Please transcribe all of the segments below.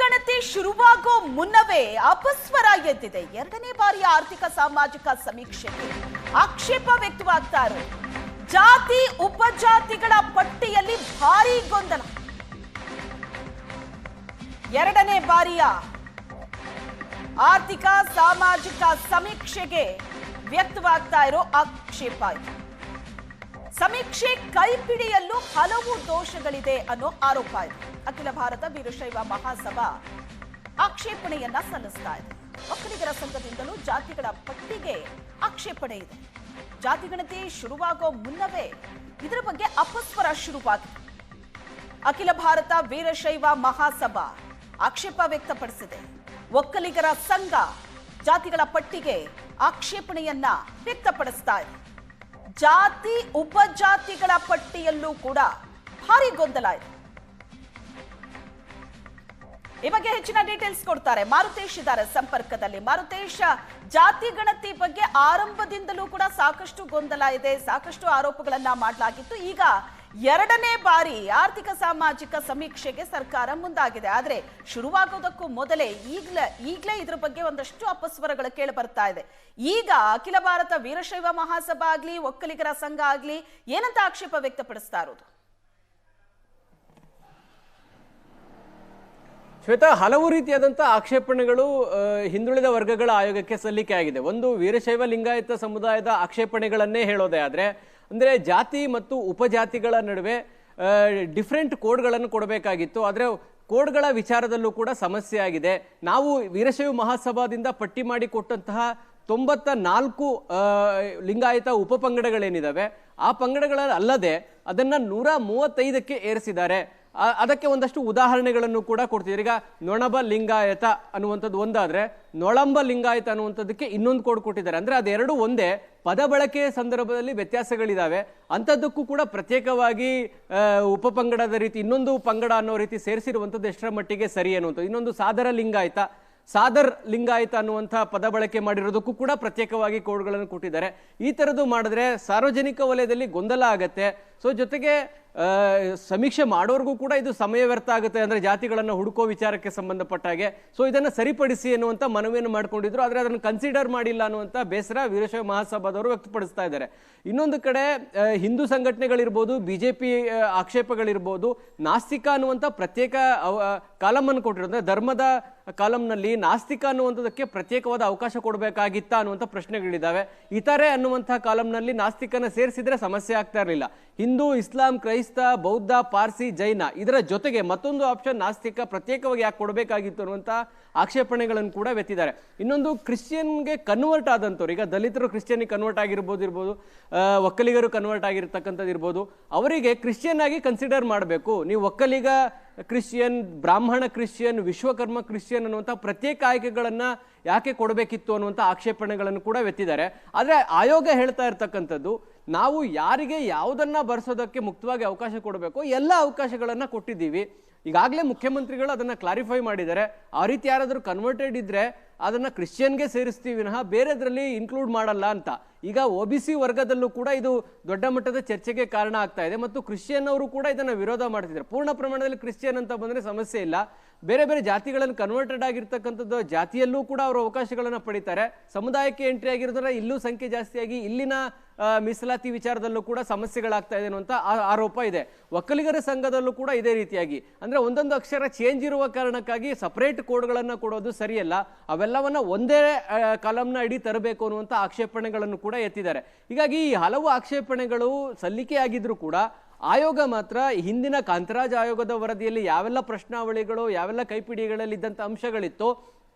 ಗಣತಿ ಶುರುವಾಗೋ ಮುನ್ನವೇ ಅಪಸ್ವರ ಎದ್ದಿದೆ. ಎರಡನೇ ಬಾರಿಯ ಆರ್ಥಿಕ ಸಾಮಾಜಿಕ ಸಮೀಕ್ಷೆಗೆ ಆಕ್ಷೇಪ ವ್ಯಕ್ತವಾಗ್ತಾ ಜಾತಿ, ಉಪಜಾತಿಗಳ ಪಟ್ಟಿಯಲ್ಲಿ ಭಾರಿ ಗೊಂದಲ. ಎರಡನೇ ಬಾರಿಯ ಆರ್ಥಿಕ, ಸಾಮಾಜಿಕ ಸಮೀಕ್ಷೆಗೆ ವ್ಯಕ್ತವಾಗ್ತಾ ಇರೋ ಆಕ್ಷೇಪ ಇದು. ಸಮೀಕ್ಷೆ ಕೈಪಿಡಿಯಲ್ಲೂ ಹಲವು ದೋಷಗಳಿದೆ ಅನ್ನೋ ಆರೋಪ ಇದೆ. ಅಖಿಲ ಭಾರತ ವೀರಶೈವ ಮಹಾಸಭಾ ಆಕ್ಷೇಪಣೆಯನ್ನ ಸಲ್ಲಿಸ್ತಾ ಇದೆ. ಒಕ್ಕಲಿಗರ ಸಂಘದಿಂದಲೂ ಜಾತಿಗಳ ಪಟ್ಟಿಗೆ ಆಕ್ಷೇಪಣೆ ಇದೆ. ಜಾತಿಗಣತಿ ಶುರುವಾಗೋ ಮುನ್ನವೇ ಇದರ ಬಗ್ಗೆ ಅಪಸ್ವರ ಶುರುವಾಗಿದೆ. ಅಖಿಲ ಭಾರತ ವೀರಶೈವ ಮಹಾಸಭಾ ಆಕ್ಷೇಪ ವ್ಯಕ್ತಪಡಿಸಿದೆ. ಒಕ್ಕಲಿಗರ ಸಂಘ ಜಾತಿಗಳ ಪಟ್ಟಿಗೆ ಆಕ್ಷೇಪಣೆಯನ್ನ ವ್ಯಕ್ತಪಡಿಸ್ತಾ ಇದೆ. ಜಾತಿ, ಉಪಜಾತಿಗಳ ಪಟ್ಟಿಯಲ್ಲೂ ಕೂಡ ಭಾರಿ ಗೊಂದಲ ಇದೆ. ಈ ಬಗ್ಗೆ ಹೆಚ್ಚಿನ ಡೀಟೇಲ್ಸ್ ಕೊಡ್ತಾರೆ. ಮಾರುತೇಶ್ ಇದ್ದಾರೆ ಸಂಪರ್ಕದಲ್ಲಿ. ಮಾರುತೇಶ್, ಜಾತಿ ಗಣತಿ ಬಗ್ಗೆ ಆರಂಭದಿಂದಲೂ ಕೂಡ ಸಾಕಷ್ಟು ಗೊಂದಲ ಇದೆ. ಸಾಕಷ್ಟು ಆರೋಪಗಳನ್ನ ಮಾಡಲಾಗಿತ್ತು. ಈಗ ಎರಡನೇ ಬಾರಿ ಆರ್ಥಿಕ ಸಾಮಾಜಿಕ ಸಮೀಕ್ಷೆಗೆ ಸರ್ಕಾರ ಮುಂದಾಗಿದೆ. ಆದರೆ ಶುರುವಾಗೋದಕ್ಕೂ ಮೊದಲೇ ಈಗಲೇ ಈಗಲೇ ಇದ್ರ ಬಗ್ಗೆ ಒಂದಷ್ಟು ಅಪಸ್ವರಗಳು ಕೇಳಿ ಬರ್ತಾ ಇದೆ. ಈಗ ಅಖಿಲ ಭಾರತ ವೀರಶೈವ ಮಹಾಸಭಾ ಆಗ್ಲಿ, ಒಕ್ಕಲಿಗರ ಸಂಘ ಆಗ್ಲಿ, ಏನಂತ ಆಕ್ಷೇಪ ವ್ಯಕ್ತಪಡಿಸ್ತಾ ಇರೋದು? ಶ್ವೇತಾ, ಹಲವು ರೀತಿಯಾದಂಥ ಆಕ್ಷೇಪಣೆಗಳು ಹಿಂದುಳಿದ ವರ್ಗಗಳ ಆಯೋಗಕ್ಕೆ ಸಲ್ಲಿಕೆ ಆಗಿದೆ. ಒಂದು ವೀರಶೈವ ಲಿಂಗಾಯತ ಸಮುದಾಯದ ಆಕ್ಷೇಪಣೆಗಳನ್ನೇ ಹೇಳೋದೇ ಆದ್ರೆ ಅಂದ್ರೆ ಜಾತಿ ಮತ್ತು ಉಪಜಾತಿಗಳ ನಡುವೆ ಡಿಫ್ರೆಂಟ್ ಕೋಡ್ಗಳನ್ನು ಕೊಡಬೇಕಾಗಿತ್ತು. ಆದರೆ ಕೋಡ್ಗಳ ವಿಚಾರದಲ್ಲೂ ಕೂಡ ಸಮಸ್ಯೆ ಆಗಿದೆ. ನಾವು ವೀರಶೈವ ಮಹಾಸಭಾದಿಂದ ಪಟ್ಟಿ ಮಾಡಿ ಕೊಟ್ಟಂತಹ ತೊಂಬತ್ತ ನಾಲ್ಕು ಲಿಂಗಾಯತ ಉಪ ಪಂಗಡಗಳೇನಿದ್ದಾವೆ ಆ ಪಂಗಡಗಳ ಅಲ್ಲದೆ ಅದನ್ನು ನೂರ ಮೂವತ್ತೈದಕ್ಕೆ ಏರಿಸಿದ್ದಾರೆ. ಅದಕ್ಕೆ ಒಂದಷ್ಟು ಉದಾಹರಣೆಗಳನ್ನು ಕೂಡ ಕೊಡ್ತಿದ್ದಾರೆ ಈಗ ನೊಣಬ ಲಿಂಗಾಯತ ಅನ್ನುವಂಥದ್ದು ಒಂದಾದ್ರೆ, ನೊಳಂಬ ಲಿಂಗಾಯತ ಅನ್ನುವಂಥದ್ದಕ್ಕೆ ಇನ್ನೊಂದು ಕೋಡ್ ಕೊಟ್ಟಿದ್ದಾರೆ. ಅಂದ್ರೆ ಅದೆರಡು ಒಂದೇ, ಪದ ಬಳಕೆಯ ಸಂದರ್ಭದಲ್ಲಿ ವ್ಯತ್ಯಾಸಗಳಿದಾವೆ. ಅಂಥದ್ದಕ್ಕೂ ಕೂಡ ಪ್ರತ್ಯೇಕವಾಗಿ ಉಪಪಂಗಡದ ರೀತಿ, ಇನ್ನೊಂದು ಪಂಗಡ ಅನ್ನೋ ರೀತಿ ಸೇರಿಸಿರುವಂಥದ್ದು ಎಷ್ಟರ ಮಟ್ಟಿಗೆ ಸರಿ ಅನ್ನುವಂಥದ್ದು. ಇನ್ನೊಂದು ಸಾದರ ಲಿಂಗಾಯತ. ಸಾದರ್ ಲಿಂಗಾಯತ ಅನ್ನುವಂಥ ಪದ ಬಳಕೆ ಮಾಡಿರೋದಕ್ಕೂ ಕೂಡ ಪ್ರತ್ಯೇಕವಾಗಿ ಕೋಡ್ಗಳನ್ನು ಕೊಟ್ಟಿದ್ದಾರೆ. ಈ ಥರದ್ದು ಮಾಡಿದ್ರೆ ಸಾರ್ವಜನಿಕ ವಲಯದಲ್ಲಿ ಗೊಂದಲ ಆಗತ್ತೆ. ಸೊ ಜೊತೆಗೆ ಸಮೀಕ್ಷೆ ಮಾಡೋರ್ಗೂ ಕೂಡ ಇದು ಸಮಯ ವ್ಯರ್ಥ ಆಗುತ್ತೆ. ಅಂದರೆ ಜಾತಿಗಳನ್ನು ಹುಡುಕೋ ವಿಚಾರಕ್ಕೆ ಸಂಬಂಧಪಟ್ಟ ಹಾಗೆ. ಸೊ ಇದನ್ನು ಸರಿಪಡಿಸಿ ಅನ್ನುವಂಥ ಮನವಿಯನ್ನು ಮಾಡಿಕೊಂಡಿದ್ರು. ಆದರೆ ಅದನ್ನು ಕನ್ಸಿಡರ್ ಮಾಡಿಲ್ಲ ಅನ್ನುವಂಥ ಬೇಸರ ವೀರಶೈವ ಮಹಾಸಭಾದವರು ವ್ಯಕ್ತಪಡಿಸ್ತಾ ಇದ್ದಾರೆ. ಇನ್ನೊಂದು ಕಡೆ ಹಿಂದೂ ಸಂಘಟನೆಗಳಿರ್ಬೋದು ಬಿ ಜೆ ಪಿ ಆಕ್ಷೇಪಗಳಿರ್ಬೋದು, ನಾಸ್ತಿಕ ಅನ್ನುವಂಥ ಪ್ರತ್ಯೇಕ ಕಾಲಮನ್ನು ಕೊಟ್ಟಿರೋದು. ಅಂದ್ರೆ ಧರ್ಮದ ಕಾಲಂನಲ್ಲಿ ನಾಸ್ತಿಕ ಅನ್ನುವಂಥದ್ದಕ್ಕೆ ಪ್ರತ್ಯೇಕವಾದ ಅವಕಾಶ ಕೊಡಬೇಕಾಗಿತ್ತಾ ಅನ್ನುವಂಥ ಪ್ರಶ್ನೆಗಳಿದ್ದಾವೆ. ಇತರೆ ಅನ್ನುವಂಥ ಕಾಲಂನಲ್ಲಿ ನಾಸ್ತಿಕನ ಸೇರಿಸಿದ್ರೆ ಸಮಸ್ಯೆ ಆಗ್ತಾ ಇರಲಿಲ್ಲ. ಹಿಂದೂ, ಇಸ್ಲಾಂ, ಕ್ರೈಸ್ತ, ಬೌದ್ಧ, ಪಾರ್ಸಿ, ಜೈನ ಇದರ ಜೊತೆಗೆ ಮತ್ತೊಂದು ಆಪ್ಷನ್ ನಾಸ್ತಿಕ ಪ್ರತ್ಯೇಕವಾಗಿ ಯಾಕೆ ಕೊಡಬೇಕಾಗಿತ್ತು ಅನ್ನುವಂಥ ಆಕ್ಷೇಪಣೆಗಳನ್ನು ಕೂಡ ವ್ಯಕ್ತಿದ್ದಾರೆ ಇನ್ನೊಂದು ಕ್ರಿಶ್ಚಿಯನ್ಗೆ ಕನ್ವರ್ಟ್ ಆದಂಥವ್ರು, ಈಗ ದಲಿತರು ಕ್ರಿಶ್ಚಿಯನ್ಗೆ ಕನ್ವರ್ಟ್ ಆಗಿರ್ಬೋದು ಇರ್ಬೋದು ಒಕ್ಕಲಿಗರು ಕನ್ವರ್ಟ್ ಆಗಿರ್ತಕ್ಕಂಥದ್ದು ಇರ್ಬೋದು, ಅವರಿಗೆ ಕ್ರಿಶ್ಚಿಯನ್ ಆಗಿ ಕನ್ಸಿಡರ್ ಮಾಡಬೇಕು. ನೀವು Vokkaliga Christian, Brahmin Christian, Vishwakarma Christian ಅನ್ನುವಂಥ ಪ್ರತ್ಯೇಕ ಆಯ್ಕೆಗಳನ್ನು ಯಾಕೆ ಕೊಡಬೇಕಿತ್ತು ಅನ್ನುವಂಥ ಆಕ್ಷೇಪಣೆಗಳನ್ನು ಕೂಡ ಎತ್ತಿದ್ದಾರೆ ಆದರೆ ಆಯೋಗ ಹೇಳ್ತಾ ಇರ್ತಕ್ಕಂಥದ್ದು, ನಾವು ಯಾರಿಗೆ ಯಾವುದನ್ನು ಬರೆಸೋದಕ್ಕೆ ಮುಕ್ತವಾಗಿ ಅವಕಾಶ ಕೊಡಬೇಕು ಎಲ್ಲ ಅವಕಾಶಗಳನ್ನು ಕೊಟ್ಟಿದ್ದೀವಿ. ಈಗಾಗಲೇ ಮುಖ್ಯಮಂತ್ರಿಗಳು ಅದನ್ನು ಕ್ಲಾರಿಫೈ ಮಾಡಿದ್ದಾರೆ. ಆ ರೀತಿ ಯಾರಾದರೂ ಕನ್ವರ್ಟೆಡ್ ಇದ್ರೆ ಅದನ್ನ ಕ್ರಿಶ್ಚಿಯನ್ಗೆ ಸೇರಿಸ್ತೀವಿ ವಿನಃ ಬೇರೆದ್ರಲ್ಲಿ ಇನ್ಕ್ಲೂಡ್ ಮಾಡಲ್ಲ ಅಂತ. ಈಗ ಒ ಬಿ ಸಿ ವರ್ಗದಲ್ಲೂ ಕೂಡ ಇದು ದೊಡ್ಡ ಮಟ್ಟದ ಚರ್ಚೆಗೆ ಕಾರಣ ಆಗ್ತಾ ಇದೆ ಮತ್ತು ಕ್ರಿಶ್ಚಿಯನ್ ಅವರು ಕೂಡ ಇದನ್ನು ವಿರೋಧ ಮಾಡ್ತಿದ್ದಾರೆ. ಪೂರ್ಣ ಪ್ರಮಾಣದಲ್ಲಿ ಕ್ರಿಶ್ಚಿಯನ್ ಅಂತ ಬಂದರೆ ಸಮಸ್ಯೆ ಇಲ್ಲ. ಬೇರೆ ಬೇರೆ ಜಾತಿಗಳನ್ನು ಕನ್ವರ್ಟೆಡ್ ಆಗಿರ್ತಕ್ಕಂಥದ್ದು ಜಾತಿಯಲ್ಲೂ ಕೂಡ ಅವರು ಅವಕಾಶಗಳನ್ನು ಪಡಿತಾರೆ. ಸಮುದಾಯಕ್ಕೆ ಎಂಟ್ರಿ ಆಗಿರೋದ್ರ ಇಲ್ಲೂ ಸಂಖ್ಯೆ ಜಾಸ್ತಿಯಾಗಿ ಇಲ್ಲಿನ ಮೀಸಲಾತಿ ವಿಚಾರದಲ್ಲೂ ಕೂಡ ಸಮಸ್ಯೆಗಳಾಗ್ತಾ ಇದೆ ಅನ್ನುವಂಥ ಆರೋಪ ಇದೆ. ಒಕ್ಕಲಿಗರ ಸಂಘದಲ್ಲೂ ಕೂಡ ಇದೇ ರೀತಿಯಾಗಿ. ಅಂದರೆ ಒಂದೊಂದು ಅಕ್ಷರ ಚೇಂಜ್ ಇರುವ ಕಾರಣಕ್ಕಾಗಿ ಸಪರೇಟ್ ಕೋಡ್ಗಳನ್ನು ಕೊಡೋದು ಸರಿಯಲ್ಲ. ಅವೆಲ್ಲವನ್ನ ಒಂದೇ ಕಾಲಂನ ಅಡಿ ತರಬೇಕು ಅನ್ನುವಂಥ ಆಕ್ಷೇಪಣೆಗಳನ್ನು ಕೂಡ ಎತ್ತಿದ್ದಾರೆ. ಹೀಗಾಗಿ ಈ ಹಲವು ಆಕ್ಷೇಪಣೆಗಳು ಸಲ್ಲಿಕೆಯಾಗಿದ್ರೂ ಕೂಡ ಆಯೋಗ ಮಾತ್ರ ಹಿಂದಿನ ಕಾಂತರಾಜ್ ಆಯೋಗದ ವರದಿಯಲ್ಲಿ ಯಾವೆಲ್ಲ ಪ್ರಶ್ನಾವಳಿಗಳು, ಯಾವೆಲ್ಲ ಕೈಪಿಡಿಗಳಲ್ಲಿ ಇದ್ದಂಥ ಅಂಶಗಳಿತ್ತು,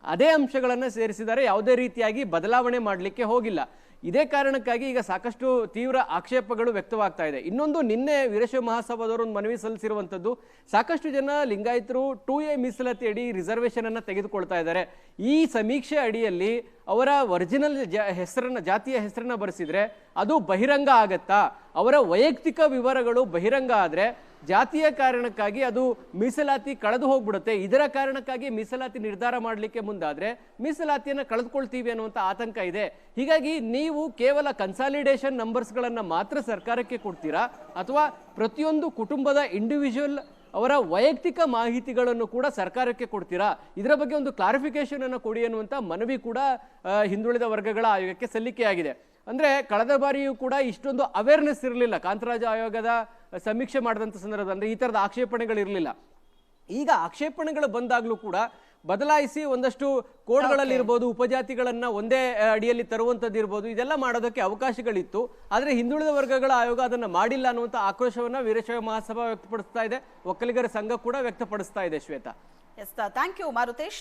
ಅದೇ ಅಂಶಗಳನ್ನು ಸೇರಿಸಿದರೆ ಯಾವುದೇ ರೀತಿಯಾಗಿ ಬದಲಾವಣೆ ಮಾಡಲಿಕ್ಕೆ ಹೋಗಿಲ್ಲ. ಇದೇ ಕಾರಣಕ್ಕಾಗಿ ಈಗ ಸಾಕಷ್ಟು ತೀವ್ರ ಆಕ್ಷೇಪಗಳು ವ್ಯಕ್ತವಾಗ್ತಾ ಇದೆ. ಇನ್ನೊಂದು ನಿನ್ನೆ ವೀರಶೈವ ಮಹಾಸಭಾದವರು ಒಂದು ಮನವಿ ಸಲ್ಲಿಸಿರುವಂಥದ್ದು, ಸಾಕಷ್ಟು ಜನ ಲಿಂಗಾಯತರು ಟೂ ಎ ಮೀಸಲಾತಿ ಅಡಿ ರಿಸರ್ವೇಷನ್ ಅನ್ನ ತೆಗೆದುಕೊಳ್ತಾ ಇದ್ದಾರೆ. ಈ ಸಮೀಕ್ಷೆ ಅಡಿಯಲ್ಲಿ ಅವರ ಒರಿಜಿನಲ್ ಹೆಸರನ್ನ, ಜಾತಿಯ ಹೆಸರನ್ನ ಬರೆಸಿದ್ರೆ ಅದು ಬಹಿರಂಗ ಆಗತ್ತಾ? ಅವರ ವೈಯಕ್ತಿಕ ವಿವರಗಳು ಬಹಿರಂಗ ಆದರೆ ಜಾತಿಯ ಕಾರಣಕ್ಕಾಗಿ ಅದು ಮೀಸಲಾತಿ ಕಳೆದು ಹೋಗ್ಬಿಡುತ್ತೆ. ಇದರ ಕಾರಣಕ್ಕಾಗಿ ಮೀಸಲಾತಿ ನಿರ್ಧಾರ ಮಾಡಲಿಕ್ಕೆ ಮುಂದಾದರೆ ಮೀಸಲಾತಿಯನ್ನು ಕಳೆದುಕೊಳ್ತೀವಿ ಅನ್ನುವಂಥ ಆತಂಕ ಇದೆ. ಹೀಗಾಗಿ ನೀವು ಕೇವಲ ಕನ್ಸಾಲಿಡೇಷನ್ ನಂಬರ್ಸ್ಗಳನ್ನು ಮಾತ್ರ ಸರ್ಕಾರಕ್ಕೆ ಕೊಡ್ತೀರಾ? ಅಥವಾ ಪ್ರತಿಯೊಂದು ಕುಟುಂಬದ ಇಂಡಿವಿಜುವಲ್ ಅವರ ವೈಯಕ್ತಿಕ ಮಾಹಿತಿಗಳನ್ನು ಕೂಡ ಸರ್ಕಾರಕ್ಕೆ ಕೊಡ್ತೀರಾ? ಇದರ ಬಗ್ಗೆ ಒಂದು ಕ್ಲಾರಿಫಿಕೇಶನ್ ಅನ್ನು ಕೊಡಿ ಅನ್ನುವಂಥ ಮನವಿ ಕೂಡ ಹಿಂದುಳಿದ ವರ್ಗಗಳ ಆಯೋಗಕ್ಕೆ ಸಲ್ಲಿಕೆಯಾಗಿದೆ. ಅಂದ್ರೆ ಕಳೆದ ಬಾರಿಯೂ ಕೂಡ ಇಷ್ಟೊಂದು ಅವೇರ್ನೆಸ್ ಇರಲಿಲ್ಲ. ಕಾಂತರಾಜ ಆಯೋಗದ ಸಮೀಕ್ಷೆ ಮಾಡಿದಂಥ ಸಂದರ್ಭದಲ್ಲಿ ಅಂದ್ರೆ ಈ ತರದ ಆಕ್ಷೇಪಣೆಗಳಿರಲಿಲ್ಲ ಈಗ ಆಕ್ಷೇಪಣೆಗಳು ಬಂದಾಗಲೂ ಕೂಡ ಬದಲಾಯಿಸಿ ಒಂದಷ್ಟು ಕೋಡ್ಗಳಲ್ಲಿ ಇರ್ಬೋದು ಉಪಜಾತಿಗಳನ್ನ ಒಂದೇ ಅಡಿಯಲ್ಲಿ ತರುವಂಥದ್ದು ಇರ್ಬೋದು ಇದೆಲ್ಲ ಮಾಡೋದಕ್ಕೆ ಅವಕಾಶಗಳಿತ್ತು. ಆದರೆ ಹಿಂದುಳಿದ ವರ್ಗಗಳ ಆಯೋಗ ಅದನ್ನು ಮಾಡಿಲ್ಲ ಅನ್ನುವಂಥ ಆಕ್ರೋಶವನ್ನ ವೀರಶೈವ ಮಹಾಸಭಾ ವ್ಯಕ್ತಪಡಿಸ್ತಾ ಇದೆ. ಒಕ್ಕಲಿಗರ ಸಂಘ ಕೂಡ ವ್ಯಕ್ತಪಡಿಸ್ತಾ ಇದೆ Shweta. Yes thank you Marutesh